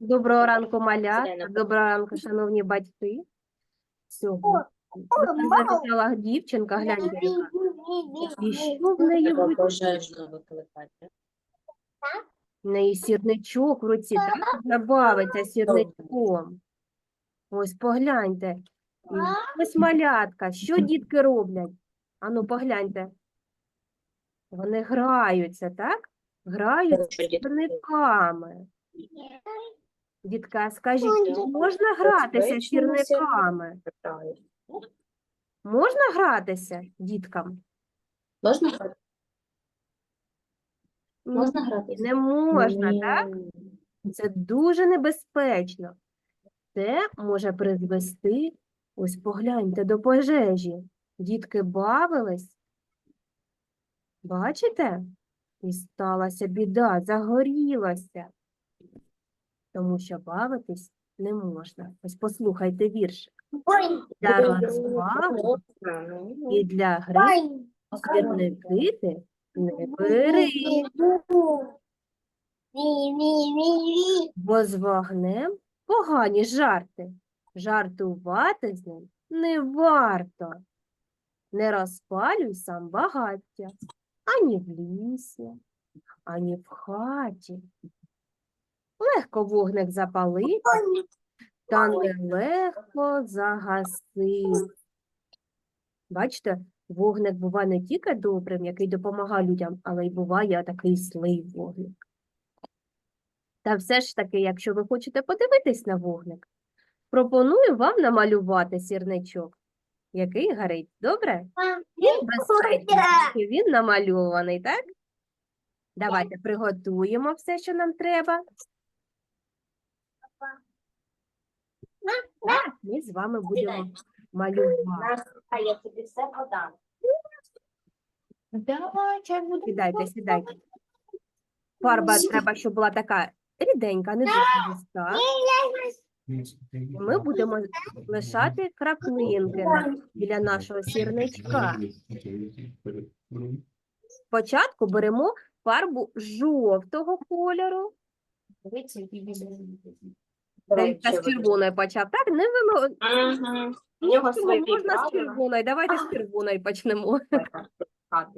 Доброго ранку, малята. Доброго ранку, шановні батьки. Сьогодні до дівчинка, гляньте, яка. І що в неї пожежно викликати. В неї сірничок в руці, так? Забавиться сірничком. Ось погляньте. І Ось малятка. Що дітки роблять? Ану, погляньте. Вони граються, так? Що дітки сірниками. Дітка, скажіть, можна гратися сірниками? грають? Можна гратися діткам? Можна грати? Можна грати? Не можна, так? Це дуже небезпечно. Це може призвести, ось погляньте, до пожежі. Дітки бавились. Бачите? І сталася біда, загорілося. Тому що бавитись не можна. Ось послухайте вірш. Для розваги і для гри сірники не бери, бо з вогнем погані жарти. Жартувати з ним не варто. Не розпалюй сам багаття ані в лісі, ані в хаті. Легко вогник запалити, та нелегко загасити. Бачите, вогник буває не тільки добрим, який допомагає людям, але й буває такий злий вогник. Та все ж таки, якщо ви хочете подивитись на вогник, пропоную вам намалювати сірничок, який горить. Добре? Він безпечний, він намальований, так? Давайте приготуємо все, що нам треба. Ми з вами будемо малювати. А я тобі все подам. Давай, чай буду. Сідайте, сідайте. Фарба треба, щоб була така ріденька, не дуже густа. Ми будемо лишати краплинки біля нашого сірничка. Спочатку беремо фарбу жовтого кольору. Давидка з червоною почав. Так, не вимо... Ага. Можна з червоною. Давайте з червоною почнемо.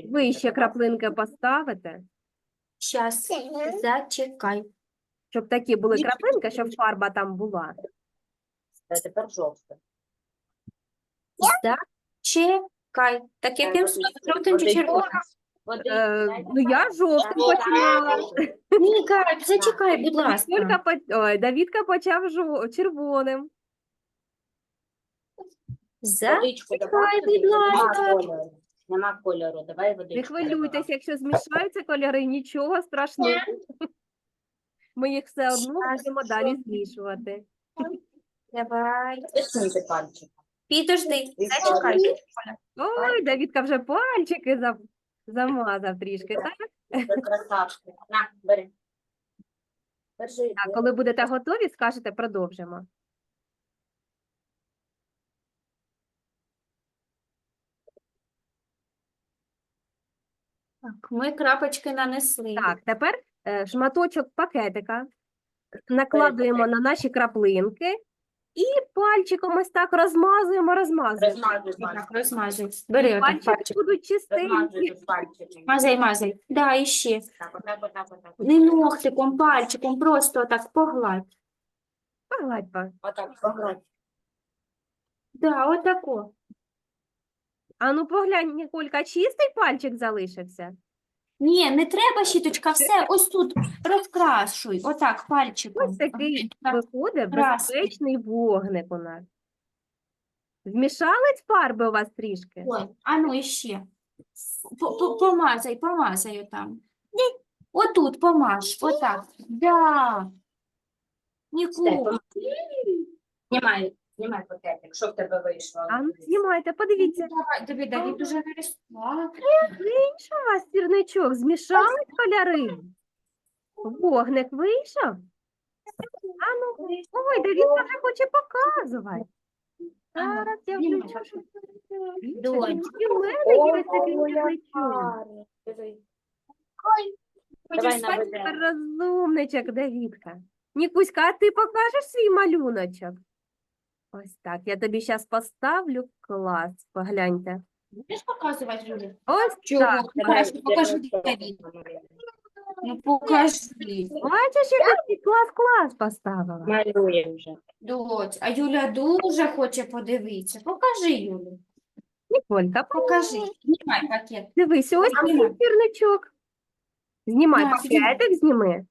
Ви ще краплинки поставите, Щас, зачекай. Щоб такі були Ні. краплинки, щоб фарба там була. Та Тепер жовте. Зачекай. Так яким Водички, жовтим чи червоним? Е, ну, я жовтим починала. Ніка, зачекай, будь ласка. по... Ой, Давідка почав жо... червоним. Водичку Зачекай, давай будь тобі, нема ласка. кольору. Нема кольору, давай водичку. Не хвилюйтесь, якщо змішаються кольори, нічого страшного. Ми їх все одно будемо далі змішувати. Давай. Підожди, зачекай. Ой, Давідка вже пальчики за... замазав трішки, так? Красавчик. На, бери. Держи. Так, коли будете готові, скажете, продовжимо. Так, ми крапочки нанесли. Так, тепер шматочок пакетика накладуємо на наші краплинки і пальчиком ось так розмазуємо, розмазуємо. Розмазуй Так. Бери отак Пальчики пальчик. будуть чистенькі. Мазай, мазай. Да, і ще. Так, отак, отак, отак. Не ногтиком, пальчиком, просто так погладь. Погладь, па. Отак, погладь. Да, отако. А ну поглянь, Ніколька, чистий пальчик залишився? Ні, не треба щіточка, все, ось тут розкрашуй. Отак, пальчиком. Ось такий Так, виходить безпечний вогник у нас. Змішались фарби у вас трішки? Ой, а ну іще. По- по- Помазай, помазай отам. Отут помаж, отак. Да. Ніколи. помазуй. Знімай, пакетик, що в тебе вийшло. А ну знімайте, подивіться. Давай, тобі Давід уже нарисував. Вийшов у вас сірничок, змішались кольори. Вогник вийшов? А ну, ой, Давідка вже хоче показувати. Зараз я включу. І в мене є ось такий сірничок. Хочеш Давай спати? наведемо. Розумничок, Давідка. Нікуська, а ти покажеш свій малюночок? Ось так. Я тобі зараз поставлю клас. Погляньте. Будеш показувати Юлі? Ось Чого? так. Ну, хорошо, покажи Давід. Ну покажи. Бачиш, як ти клас-клас поставила. Малюємо вже. Доць, а Юля дуже хоче подивитися. Покажи, Юлі. Ніколька, Покажи. Знімай пакет. дивись, ось Знімай. такий пірничок. Знімай На, пакетик, зніми.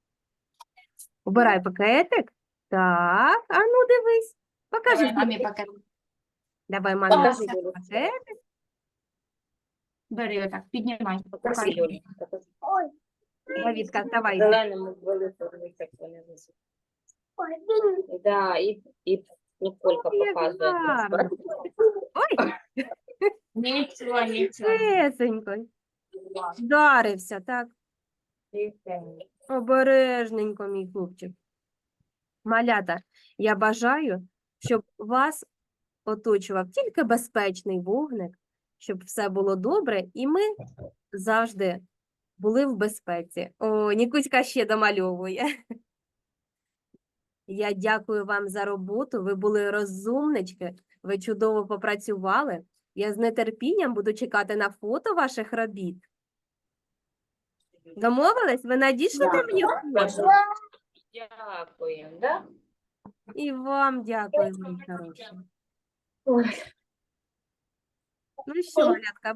Убирай пакетик. Так, а ну дивись. Покажи. Давай мамі пакетик. пакет. Давай мамі Покажи, покажи. Бери отак, піднімай. Покажи, Покажи. Юлі. покажи. Давідка, давай. Зеленому великому як вони висять. Да, і, і Ніколька Як показує. гарно. Ой, Нічого, нічого. тесенько. Вдарився, так. Обережненько, мій хлопчик. Малята, я бажаю, щоб вас оточував тільки безпечний вогник, щоб все було добре, і ми завжди були в безпеці. О, Нікуська ще домальовує. Я дякую вам за роботу. Ви були розумнички, ви чудово попрацювали. Я з нетерпінням буду чекати на фото ваших робіт. Домовились? Ви надішлете мені фото? Дякуємо, да? І вам дякую, мої хороші. Ну що, малятка,